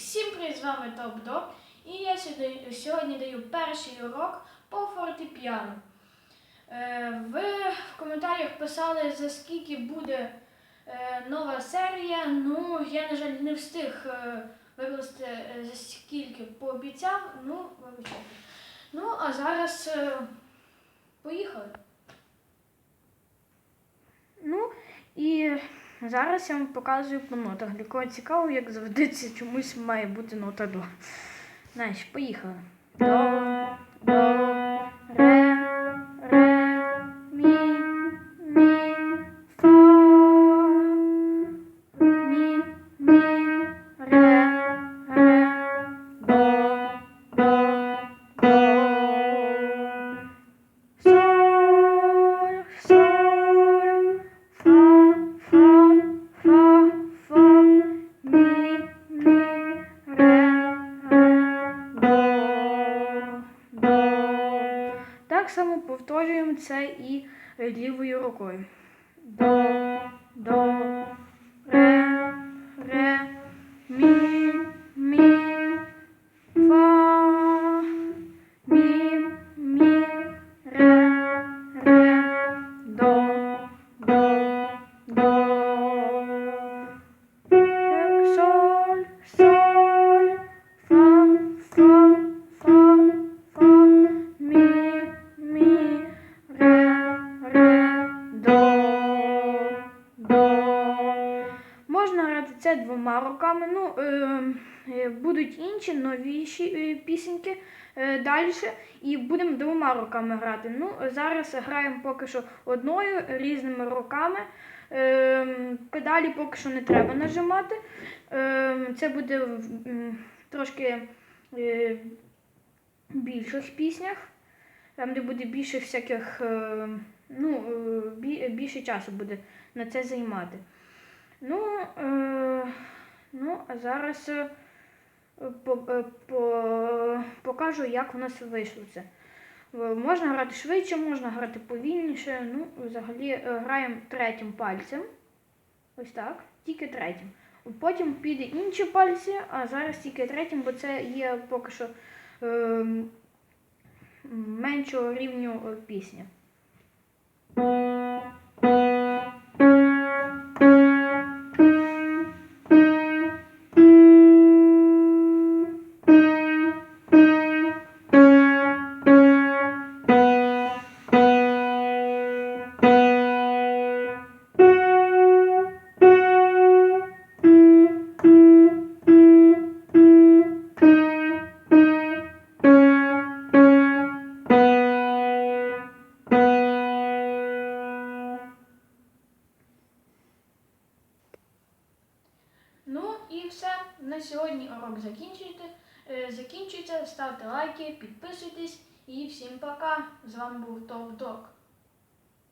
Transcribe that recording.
Всім привіт, з вами Топ Дог. І я сьогодні даю перший урок по фортепіано. Е, Ви в коментарях писали, за скільки буде е, нова серія. Ну, я, на жаль, не встиг е, викласти за скільки пообіцяв. Ну, вибачайте. Ну, а зараз поїхали. Ну і зараз я вам показую по нотах. Для кого цікаво, як завжди це чомусь має бути нота до. Знаєш, поїхали. До, до, ре, Так само повторюємо це і лівою рукою. До, до, ре, ре, це двома руками. Ну, е, е, будуть інші новіші е, пісеньки далі. І будемо двома руками грати. Ну, зараз граємо поки що одною різними руками. Е, педалі поки що не треба нажимати. Це буде трошки більших піснях, там, де буде більше всяких, ну, більше часу буде на це займати. Ну, е, ну а зараз е, по, е, по, покажу, як у нас вийшло це. Е, Можна грати швидше, можна грати повільніше. Ну, взагалі граємо третім пальцем. Ось так, тільки третім. Потім піде інші пальці, а зараз тільки третім, бо це є поки що е, меншого рівню пісня. І все. На сьогодні урок закінчується. Е, Закінчується. Ставте лайки, підписуйтесь і всім пока. З вами був Топ Дог.